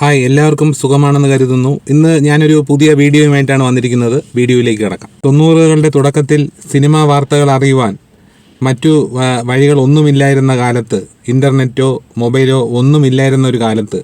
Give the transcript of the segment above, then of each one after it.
Hi എല്ലാവർക്കും സുഖമാണെന്ന് കരുതുന്നു. ഇന്ന് ഞാനൊരു പുതിയ വീഡിയോയുമായിട്ടാണ് വന്നിരിക്കുന്നത്. വീഡിയോയിലേക്ക് കിടക്കാം. തൊണ്ണൂറുകളുടെ തുടക്കത്തിൽ സിനിമാ വാർത്തകൾ അറിയുവാൻ മറ്റു വഴികളൊന്നുമില്ലായിരുന്ന കാലത്ത് ഇന്റർനെറ്റോ മൊബൈലോ ഒന്നുമില്ലായിരുന്ന ഒരു കാലത്ത്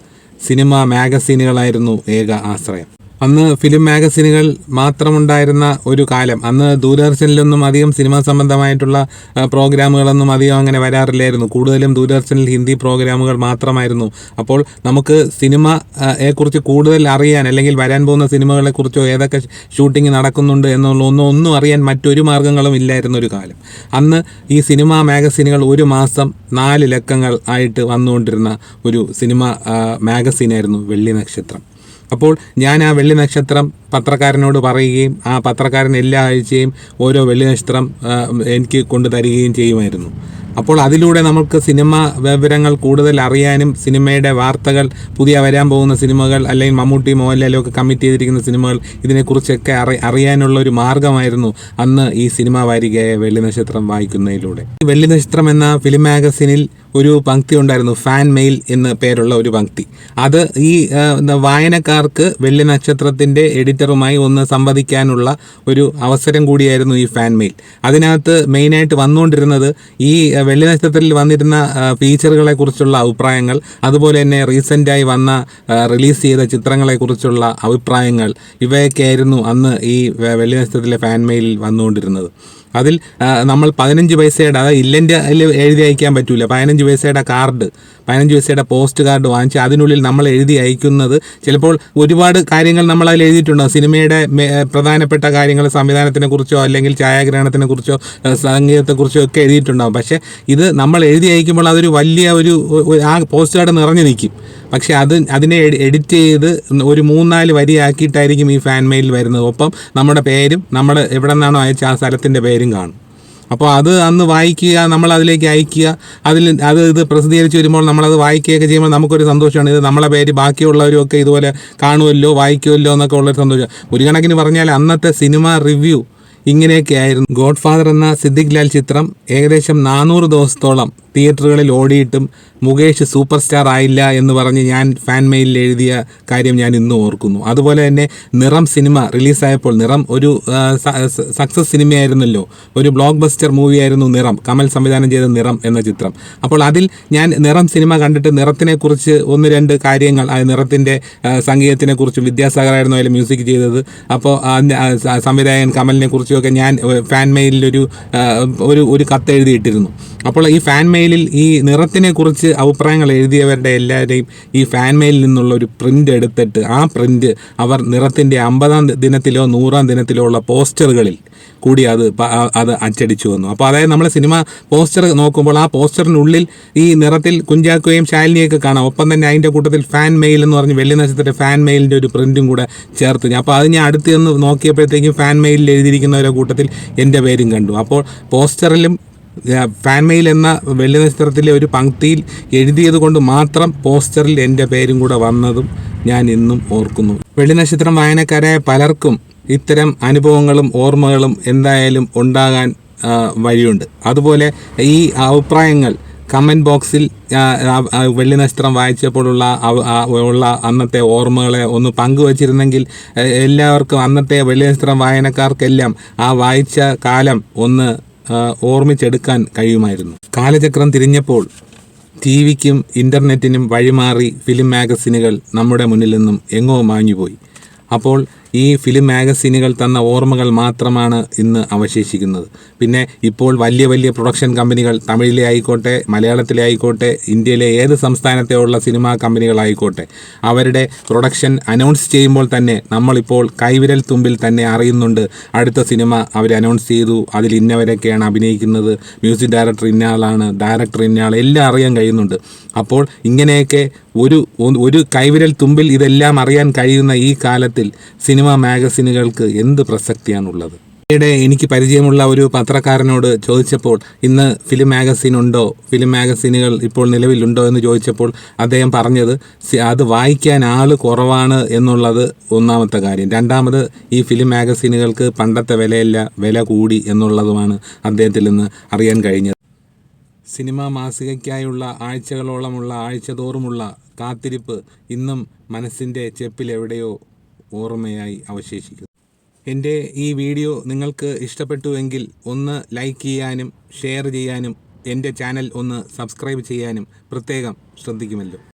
സിനിമ മാഗസീനുകളായിരുന്നു ഏക ആശ്രയം. അന്ന് ഫിലിം മാഗസീനുകൾ മാത്രമുണ്ടായിരുന്ന ഒരു കാലം. അന്ന് ദൂരദർശനിലൊന്നും അധികം സിനിമാ സംബന്ധമായിട്ടുള്ള പ്രോഗ്രാമുകളൊന്നും അധികം അങ്ങനെ വരാറില്ലായിരുന്നു. കൂടുതലും ദൂരദർശനിൽ ഹിന്ദി പ്രോഗ്രാമുകൾ മാത്രമായിരുന്നു. അപ്പോൾ നമുക്ക് സിനിമ ആ, യെക്കുറിച്ച് കൂടുതൽ അറിയാൻ അല്ലെങ്കിൽ വരാൻ പോകുന്ന സിനിമകളെക്കുറിച്ചോ ഏതൊക്കെ ഷൂട്ടിംഗ് നടക്കുന്നുണ്ട് എന്നുള്ള ഒന്നും ഒന്നും അറിയാൻ മറ്റൊരു മാർഗങ്ങളും ഇല്ലായിരുന്ന ഒരു കാലം. അന്ന് ഈ സിനിമാ മാഗസീനുകൾ ഒരു മാസം നാല് ലക്കങ്ങൾ ആയിട്ട് വന്നുകൊണ്ടിരുന്ന ഒരു സിനിമ മാഗസീനായിരുന്നു വെള്ളി നക്ഷത്രം. അപ്പോൾ ഞാൻ ആ വെള്ളി നക്ഷത്രം പത്രക്കാരനോട് പറയുകയും ആ പത്രക്കാരൻ എല്ലാ ആഴ്ചയും ഓരോ വെള്ളി നക്ഷത്രം എനിക്ക് കൊണ്ടു തരികയും ചെയ്യുമായിരുന്നു. അപ്പോൾ അതിലൂടെ നമുക്ക് സിനിമ വിവരങ്ങൾ കൂടുതൽ അറിയാനും സിനിമയുടെ വാർത്തകൾ പുതിയ വരാൻ പോകുന്ന സിനിമകൾ അല്ലെങ്കിൽ മമ്മൂട്ടി മോഹൻലാലും ഒക്കെ കമ്മിറ്റ് ചെയ്തിരിക്കുന്ന സിനിമകൾ ഇതിനെക്കുറിച്ചൊക്കെ അറി അറിയാനുള്ള ഒരു മാർഗമായിരുന്നു അന്ന് ഈ സിനിമ വാരികയായ വെള്ളി നക്ഷത്രം വായിക്കുന്നതിലൂടെ. വെള്ളി നക്ഷത്രം എന്ന ഫിലിം മാഗസിനിൽ ഒരു പങ്ക്തി ഉണ്ടായിരുന്നു ഫാൻ മെയിൽ എന്ന് പേരുള്ള ഒരു പങ്ക്തി. അത് ഈ വായനക്കാർക്ക് വെള്ളി നക്ഷത്രത്തിന്റെ എഡിറ്ററുമായി ഒന്ന് സംവദിക്കാനുള്ള ഒരു അവസരം കൂടിയായിരുന്നു ഈ ഫാൻ മെയിൽ അതിനകത്ത് മെയിനായിട്ട് വന്നുകൊണ്ടിരുന്നത് ഈ വെള്ളി നക്ഷത്രത്തിൽ വന്നിരുന്ന ഫീച്ചറുകളെ കുറിച്ചുള്ള അഭിപ്രായങ്ങൾ അതുപോലെ തന്നെ റീസെന്റായി വന്ന റിലീസ് ചെയ്ത ചിത്രങ്ങളെക്കുറിച്ചുള്ള അഭിപ്രായങ്ങൾ ഇവയൊക്കെയായിരുന്നു അന്ന് ഈ വെള്ളി നക്ഷത്രത്തിലെ ഫാൻ മെയിലിൽ വന്നുകൊണ്ടിരുന്നത്. അതിൽ നമ്മൾ പതിനഞ്ച് പൈസയുടെ അതായത് ഇല്ലന്റെ എഴുതി അയക്കാൻ പറ്റില്ല പതിനഞ്ച് പൈസയുടെ കാർഡ് പതിനഞ്ച് പൈസയുടെ പോസ്റ്റ് കാർഡ് വാങ്ങിച്ച് അതിനുള്ളിൽ നമ്മൾ എഴുതി അയക്കുന്നത്. ചിലപ്പോൾ ഒരുപാട് കാര്യങ്ങൾ നമ്മൾ അതിൽ എഴുതിയിട്ടുണ്ട്. സിനിമയുടെ പ്രധാനപ്പെട്ട കാര്യങ്ങൾ സംവിധാനത്തിനെ കുറിച്ചോ അല്ലെങ്കിൽ ഛായാഗ്രഹണത്തിനെ കുറിച്ചോ സംഗീതത്തെക്കുറിച്ചോ ഒക്കെ എഴുതിയിട്ടുണ്ടാകും പക്ഷേ ഇത് നമ്മൾ എഴുതി അയക്കുമ്പോൾ അതൊരു വലിയ ഒരു- ആ പോസ്റ്റ് കാർഡ് നിറഞ്ഞു നിൽക്കും. പക്ഷേ അത് അതിനെ എഡിറ്റ് ചെയ്ത് ഒരു മൂന്നാൽ വരിയാക്കിയിട്ടായിരിക്കും ഈ ഫാൻ മെയിൽ വരുന്നത്. ഒപ്പം നമ്മുടെ പേരും നമ്മൾ എവിടെ നിന്നാണോ അയച്ച ആ സ്ഥലത്തിന്റെ പേരും കാണും. അപ്പോൾ അത് അന്ന് വായിക്കുക നമ്മൾ അതിലേക്ക് അയക്കുക അതിൽ അത് ഇത് പ്രസിദ്ധീകരിച്ച് വരുമ്പോൾ നമ്മളത് വായിക്കുകയൊക്കെ ചെയ്യുമ്പോൾ നമുക്കൊരു സന്തോഷമാണ്. ഇത് നമ്മളെ പേര് ബാക്കിയുള്ളവരും ഒക്കെ ഇതുപോലെ കാണുമല്ലോ വായിക്കുമല്ലോ എന്നൊക്കെ ഉള്ളൊരു സന്തോഷം. ഒരു കണക്കിന് പറഞ്ഞാൽ അന്നത്തെ സിനിമ റിവ്യൂ ഇങ്ങനെയൊക്കെ ആയിരുന്നു ഗോഡ് ഫാദർ എന്ന സിദ്ദിഖ് ലാൽ ചിത്രം ഏകദേശം നാനൂറ് ദിവസത്തോളം തിയേറ്ററുകളിൽ ഓടിയിട്ടും മുകേഷ് സൂപ്പർ സ്റ്റാർ ആയില്ല എന്ന് പറഞ്ഞ് ഞാൻ ഫാൻ മെയിലിൽ എഴുതിയ കാര്യം ഞാൻ ഇന്നും ഓർക്കുന്നു. അതുപോലെ തന്നെ നിറം സിനിമ റിലീസായപ്പോൾ നിറം ഒരു സക്സസ് സിനിമയായിരുന്നല്ലോ. ഒരു ബ്ലോക്ക് ബസ്റ്റർ മൂവിയായിരുന്നു നിറം കമൽ സംവിധാനം ചെയ്ത നിറം എന്ന ചിത്രം. അപ്പോൾ അതിൽ ഞാൻ നിറം സിനിമ കണ്ടിട്ട് നിറത്തിനെക്കുറിച്ച് ഒന്ന് രണ്ട് കാര്യങ്ങൾ നിറത്തിന്റെ സംഗീതത്തിനെ കുറിച്ചും വിദ്യാസാഗറായിരുന്നു അതിൽ മ്യൂസിക് ചെയ്തത്. അപ്പോൾ സംവിധായകൻ കമലിനെ കുറിച്ചുമൊക്കെ ഞാൻ ഫാൻ മെയിലിൽ ഒരു ഒരു കത്ത് എഴുതിയിട്ടിരുന്നു. അപ്പോൾ ഈ ഫാൻ മെയിലിൽ ഈ നിറത്തിനെ കുറിച്ച് അഭിപ്രായങ്ങൾ എഴുതിയവരുടെ എല്ലാവരെയും ഈ ഫാൻ മെയിലിൽ നിന്നുള്ള ഒരു പ്രിന്റ് എടുത്തിട്ട് ആ പ്രിന്റ് അവർ നിറത്തിന്റെ അമ്പതാം ദിനത്തിലോ നൂറാം ദിനത്തിലോ ഉള്ള പോസ്റ്ററുകളിൽ കൂടി അത് അത് അച്ചടിച്ചു വന്നു. അപ്പോൾ അതായത് നമ്മൾ സിനിമ പോസ്റ്റർ നോക്കുമ്പോൾ ആ പോസ്റ്ററിനുള്ളിൽ ഈ നിറത്തിൽ കുഞ്ചാക്കുകയും ശാലിനിയൊക്കെ കാണാം. ഒപ്പം തന്നെ അതിന്റെ കൂട്ടത്തിൽ ഫാൻ മെയിൽ എന്ന് പറഞ്ഞ് വെള്ളി നക്ഷത്രത്തിന്റെ ഫാൻ മെയിലിന്റെ ഒരു പ്രിന്റും കൂടെ ചേർത്ത് ഞാൻ. അപ്പോൾ അത് ഞാൻ അടുത്ത് നിന്ന് നോക്കിയപ്പോഴത്തേക്കും ഫാൻ മെയിലിൽ എഴുതിയിരിക്കുന്നവരുടെ കൂട്ടത്തിൽ എന്റെ പേരും കണ്ടു. അപ്പോൾ പോസ്റ്ററിലും ഏഹ്, ഫാൻ മെയിൽ എന്ന വെള്ളി നക്ഷത്രത്തിലെ ഒരു പങ്ക്തിയിൽ എഴുതിയത് കൊണ്ട് മാത്രം പോസ്റ്ററിൽ എന്റെ പേരും കൂടെ വന്നതും ഞാൻ ഇന്നും ഓർക്കുന്നു. വെള്ളി നക്ഷത്രം വായനക്കാരായ പലർക്കും ഇത്തരം അനുഭവങ്ങളും ഓർമ്മകളും എന്തായാലും ഉണ്ടാകാൻ വഴിയുണ്ട്. അതുപോലെ ഈ അഭിപ്രായങ്ങൾ കമന്റ് ബോക്സിൽ വെള്ളി നക്ഷത്രം വായിച്ചപ്പോഴുള്ള ഉള്ള അന്നത്തെ ഓർമ്മകളെ ഒന്ന് പങ്കുവച്ചിരുന്നെങ്കിൽ എല്ലാവർക്കും അന്നത്തെ വെള്ളി നക്ഷത്രം വായനക്കാർക്കെല്ലാം ആ വായിച്ച കാലം ഒന്ന് ഓർമ്മിച്ചെടുക്കാൻ കഴിയുമായിരുന്നു. കാലചക്രം തിരിഞ്ഞപ്പോൾ ടി വിക്കും ഇന്റർനെറ്റിനും വഴിമാറി ഫിലിം മാഗസിനുകൾ നമ്മുടെ മുന്നിൽ നിന്നും എങ്ങോ മാഞ്ഞുപോയി. അപ്പോൾ ഈ ഫിലിം മാഗസീനുകൾ തന്ന ഓർമ്മകൾ മാത്രമാണ് ഇന്ന് അവശേഷിക്കുന്നത്. പിന്നെ ഇപ്പോൾ വലിയ വലിയ പ്രൊഡക്ഷൻ കമ്പനികൾ തമിഴിലെ ആയിക്കോട്ടെ മലയാളത്തിലെ ആയിക്കോട്ടെ ഇന്ത്യയിലെ ഏത് സംസ്ഥാനത്തെ ഉള്ള സിനിമാ കമ്പനികളായിക്കോട്ടെ അവരുടെ പ്രൊഡക്ഷൻ അനൗൺസ് ചെയ്യുമ്പോൾ തന്നെ നമ്മളിപ്പോൾ കൈവിരൽ തുമ്പിൽ തന്നെ അറിയുന്നുണ്ട് അടുത്ത സിനിമ അവർ അനൗൺസ് ചെയ്തു അതിൽ ഇന്നവരൊക്കെയാണ് അഭിനയിക്കുന്നത് മ്യൂസിക് ഡയറക്ടർ ഇന്നയാളാണ് ഡയറക്ടർ ഇന്നയാൾ എല്ലാം അറിയാൻ കഴിയുന്നുണ്ട്. അപ്പോൾ ഇങ്ങനെയൊക്കെ ഒരു ഒരു കൈവിരൽ തുമ്പിൽ ഇതെല്ലാം അറിയാൻ കഴിയുന്ന ഈ കാലത്തിൽ സിനിമ മാഗസിനുകൾക്ക് എന്ത് പ്രസക്തിയാണുള്ളത്? ഈയിടെ എനിക്ക് പരിചയമുള്ള ഒരു പത്രക്കാരനോട് ചോദിച്ചപ്പോൾ ഇന്ന് ഫിലിം മാഗസിൻ ഉണ്ടോ? ഫിലിം മാഗസിനുകൾ ഇപ്പോൾ നിലവിലുണ്ടോ എന്ന് ചോദിച്ചപ്പോൾ അദ്ദേഹം പറഞ്ഞത് അത് വായിക്കാൻ ആൾ കുറവാണ് എന്നുള്ളത് ഒന്നാമത്തെ കാര്യം. രണ്ടാമത് ഈ ഫിലിം മാഗസിനുകൾക്ക് പണ്ടത്തെ വിലയല്ല വില കൂടി എന്നുള്ളതുമാണ് അദ്ദേഹത്തിൽ നിന്ന് അറിയാൻ കഴിഞ്ഞത്. സിനിമാ മാസികയ്ക്കായുള്ള ആഴ്ചകളോളമുള്ള ആഴ്ചതോറുമുള്ള കാത്തിരിപ്പ് ഇന്നും മനസ്സിന്റെ ചെപ്പിലെവിടെയോ ഓർമ്മയായി അവശേഷിക്കുന്നു. എന്റെ ഈ വീഡിയോ നിങ്ങൾക്ക് ഇഷ്ടപ്പെട്ടുവെങ്കിൽ ഒന്ന് ലൈക്ക് ചെയ്യാനും ഷെയർ ചെയ്യാനും എന്റെ ചാനൽ ഒന്ന് സബ്സ്ക്രൈബ് ചെയ്യാനും പ്രത്യേകം ശ്രദ്ധിക്കുമല്ലോ.